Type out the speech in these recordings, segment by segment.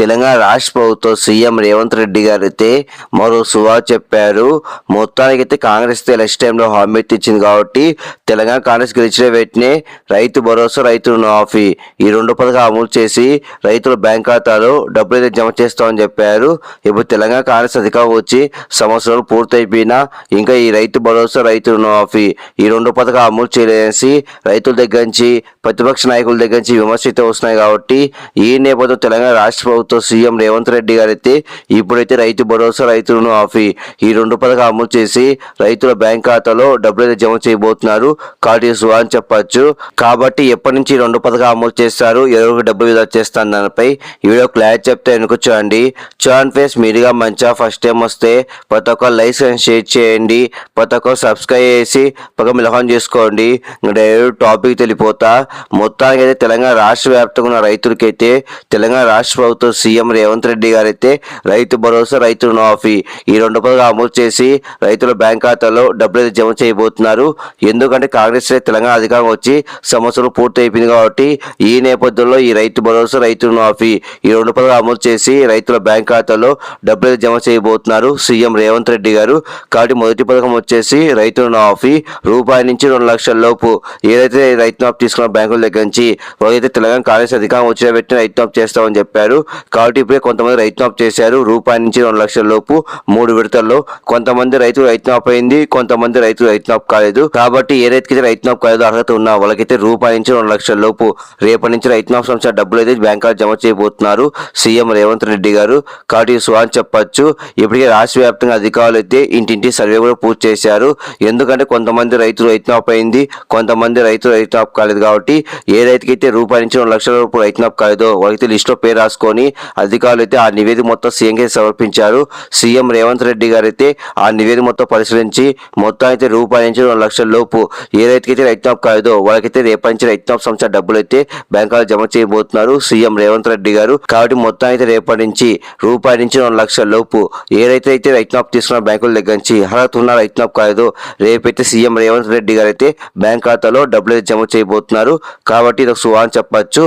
తెలంగాణ రాష్ట్ర ప్రభుత్వం సీఎం రేవంత్ రెడ్డి గారు అయితే మరో సువా చెప్పారు. మొత్తానికైతే కాంగ్రెస్ ఎలక్షన్ టైంలో హామీ ఇచ్చింది కాబట్టి తెలంగాణ కాంగ్రెస్ గెలిచిన వెంటనే రైతు భరోసా రైతు రుణమాఫీ ఈ రెండు పథకాలు అమలు చేసి రైతుల బ్యాంక్ ఖాతాలో డబ్బులు అయితే జమ చేస్తామని చెప్పారు. ఇప్పుడు తెలంగాణ కాంగ్రెస్ అధికారం వచ్చి సంవత్సరాలు పూర్తయిపోయినా ఇంకా ఈ రైతు భరోసా రైతు రుణమాఫీ ఈ రెండు పథకాలు అమలు చేయలేసి రైతుల దగ్గర నుంచి ప్రతిపక్ష నాయకుల దగ్గర నుంచి విమర్శ అయితే వస్తున్నాయి కాబట్టి ఈ నేపథ్యంలో తెలంగాణ రాష్ట్ర ప్రభుత్వం సీఎం రేవంత్ రెడ్డి గారు అయితే ఇప్పుడైతే రైతు భరోసా రైతు రుణమాఫీ ఈ రెండు పథకం అమలు చేసి రైతుల బ్యాంక్ ఖాతాలో డబ్బులు జమ చేయబోతున్నారు. కాబట్టి సువా అని చెప్పచ్చు. కాబట్టి ఎప్పటి నుంచి రెండు పథకం అమలు చేస్తారు? ఎవరికి డబ్బులు విధా చేస్తాను దానిపై ఈ వీడియో క్లారిటీ చెప్తే వెనుక చూడండి. చూడండి ఫేస్ మీరుగా మంచిగా ఫస్ట్ టైం వస్తే ప్రతి ఒక్క లైక్ అండ్ షేర్ చేయండి. ప్రతి ఒక్క సబ్స్క్రైబ్ చేసి పక్క మిలహం చేసుకోండి. డైరెక్ట్ టాపిక్ తెలిపోతా. మొత్తానికి అయితే తెలంగాణ రాష్ట్ర వ్యాప్తంగా ఉన్న రైతులకైతే తెలంగాణ రాష్ట్ర ప్రభుత్వం సీఎం రేవంత్ రెడ్డి గారైతే రైతు భరోసా రైతు రుణమాఫీ ఈ రెండు పథకాలు అమలు చేసి రైతుల బ్యాంక్ ఖాతాలో డబ్బులు జమ చేయబోతున్నారు. ఎందుకంటే కాంగ్రెస్ తెలంగాణ అధికారం వచ్చి సంవత్సరం పూర్తి అయిపోయింది కాబట్టి ఈ నేపథ్యంలో ఈ రైతు భరోసా రైతు రుణమాఫీ ఈ రెండు పథకాలు అమలు చేసి రైతుల బ్యాంక్ ఖాతాలో డబ్బులు జమ చేయబోతున్నారు సీఎం రేవంత్ రెడ్డి గారు. కాబట్టి మొదటి పథకం వచ్చేసి రైతు రుణమాఫీ రూపాయి నుంచి రెండు లక్షల లోపు ఏదైతే రైతు మాఫ్ తీసుకున్న బ్యాంకుల దగ్గర నుంచి ఏదైతే తెలంగాణ కాంగ్రెస్ అధికారం వచ్చిన పెట్టి రైతు మాఫ్ చేస్తామని చెప్పారు. కాబట్టి ఇప్పుడే కొంతమంది రైతు మాఫ్ చేశారు. రూపాయి నుంచి రెండు లక్షల లోపు మూడు విడతల్లో కొంతమంది రైతులు రైతు మాఫ్ అయింది కొంతమంది రైతులు రైతు మాఫ్ కాలేదు. కాబట్టి ఏ రైతుకైతే రైతు మాఫ్ కాలేదు అర్హత ఉన్న వాళ్ళకైతే రూపాయి నుంచి రెండు లక్షల లోపు రేపటి నుంచి రైతు మాఫ్ సంస్థ డబ్బులు అయితే బ్యాంకులో జమ చేయబోతున్నారు. సీఎం రేవంత్ రెడ్డి గారు. కాబట్టి సుహాన్ చెప్పచ్చు. ఇప్పటికే రాష్ట్ర వ్యాప్తంగా అధికారులు అయితే ఇంటింటి సర్వే కూడా పూర్తి చేశారు. ఎందుకంటే కొంతమంది రైతులు రైతు మాఫ్ అయింది కొంతమంది రైతులు రైతు మాఫ్ కాలేదు కాబట్టి ఏ రైతుకైతే రూపాయి నుంచి రెండు లక్షల రూపాయలు రైతు మాఫ్ కాలేదో వాళ్ళకైతే లిస్టులో పేరు రాసుకొని అధికారులు అయితే ఆ నివేదిక మొత్తం సీఎంకి సమర్పించారు. సీఎం రేవంత్ రెడ్డి గారు అయితే ఆ నివేదిక మొత్తం పరిశీలించి మొత్తం అయితే రూపాయి నుంచి రెండు లక్షల లోపు ఏ రైతుకైతే రైతు మాఫ్ కాలేదో వాళ్ళకైతే రేపటి నుంచి రైతు సంస్థ డబ్బులు అయితే బ్యాంకులో జమ చేయబోతున్నారు సీఎం రేవంత్ రెడ్డి గారు. కాబట్టి మొత్తం అయితే రేపటి నుంచి రూపాయి నుంచి రెండు లక్షల లోపు ఏ రైతు అయితే రైతు తీసుకున్న బ్యాంకుల దగ్గర నుంచి అర్హత ఉన్న రైతు మాఫ్ కాలేదో రేపైతే సీఎం రేవంత్ రెడ్డి గారు అయితే బ్యాంక్ ఖాతాలో డబ్బులు అయితే జమ చేయబోతున్నారు. కాబట్టి ఇది ఒక సువా అని చెప్పొచ్చు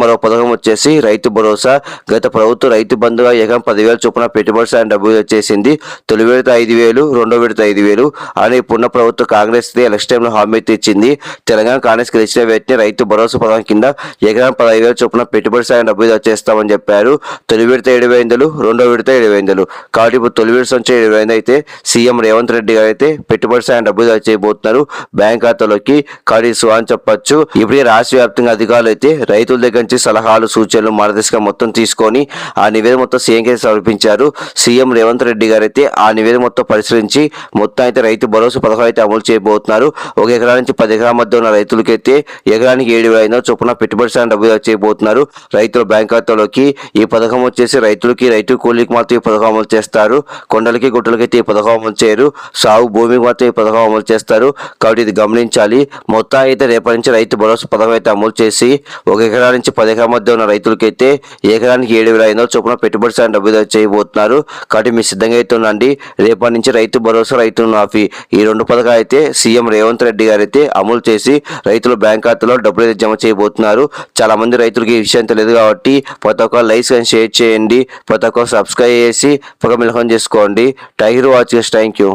మరో పథకం వచ్చేసి రైతు భరోసా. గత ప్రభుత్వం రైతు బంధుగా ఏకం పదివేల చొప్పున పెట్టుబడి సాయం డబ్బులు వచ్చేసింది. తొలి విడత ఐదు వేలు రెండో విడత ఐదు వేలు. అని ఇప్పుడున్న ప్రభుత్వం కాంగ్రెస్ ఎలక్షన్ టైంలో హామీ తెచ్చింది. ఇచ్చింది తెలంగాణ కాంగ్రెస్ గెలిచిన వ్యక్తిని రైతు భరోసా పథకం కింద ఎకరం పదహైదు వేల చొప్పున పెట్టుబడి సాయం డబ్బులు వచ్చేస్తామని చెప్పారు. తొలి విడత ఏడు వేలు రెండో విడత ఏడు వేలు కాబట్టి ఇప్పుడు తొలి విడత నుంచి ఏడు వేలు అయితే సీఎం రేవంత్ రెడ్డి గారు అయితే పెట్టుబడి సాయం డబ్బులు చేయబోతున్నారు బ్యాంక్ ఖాతాలోకి కాడి సో అని చెప్పొచ్చు. ఇప్పుడే రాష్ట్ర వ్యాప్తంగా అధికారులు అయితే రైతుల దగ్గర నుంచి సలహాలు సూచనలు మార్గదర్శకం మొత్తం తీసుకు తీసుకొని ఆ నివేదిక మొత్తం సీఎంకి సమర్పించారు. సీఎం రేవంత్ రెడ్డి గారు అయితే ఆ నివేదిక మొత్తం పరిశీలించి మొత్తం అయితే రైతు భరోసా పథకం అయితే అమలు చేయబోతున్నారు. ఒక ఎకరా నుంచి పది ఎకరాల మధ్య ఉన్న రైతులకైతే ఎకరానికి ఏడు వేల ఐదు చొప్పున పెట్టుబడి సాయం డబ్బులు చేయబోతున్నారు. రైతుల బ్యాంక్ ఖాతాలోకి ఈ పథకం వచ్చేసి రైతులకి రైతు కూలీకి మాత్రం ఈ పథకం అమలు చేస్తారు. కొండలకి గుట్టలకి అయితే ఈ పథకం అమలు చేయరు. సాగు భూమికి మాత్రం ఈ పథకం అమలు చేస్తారు. కాబట్టి ఇది గమనించాలి. మొత్తం అయితే రేపటి నుంచి రైతు భరోసా పథకం అయితే అమలు చేసి ఒక ఎకరా నుంచి పది ఎకరాల మధ్య ఉన్న రైతులకైతే ఎకరానికి ఏడు వేల ఐదు వందల చొప్పున పెట్టుబడి సాయం డబ్బులు చేయబోతున్నారు. కాబట్టి మీరు సిద్ధంగా అయితే ఉండండి. రేపటి నుంచి రైతు భరోసా రైతు మాఫీ ఈ రెండు పథకాలు అయితే సీఎం రేవంత్ రెడ్డి గారు అయితే అమలు చేసి రైతుల బ్యాంక్ ఖాతాలో డబ్బులు అయితే జమ చేయబోతున్నారు. చాలా మంది రైతులకి ఈ విషయం తెలియదు కాబట్టి ప్రతి ఒక్క లైక్స్ కానీ షేర్ చేయండి. ప్రతి ఒక్క సబ్స్క్రైబ్ చేసి పక్క మిలకం చేసుకోండి. Tiger watching thank you.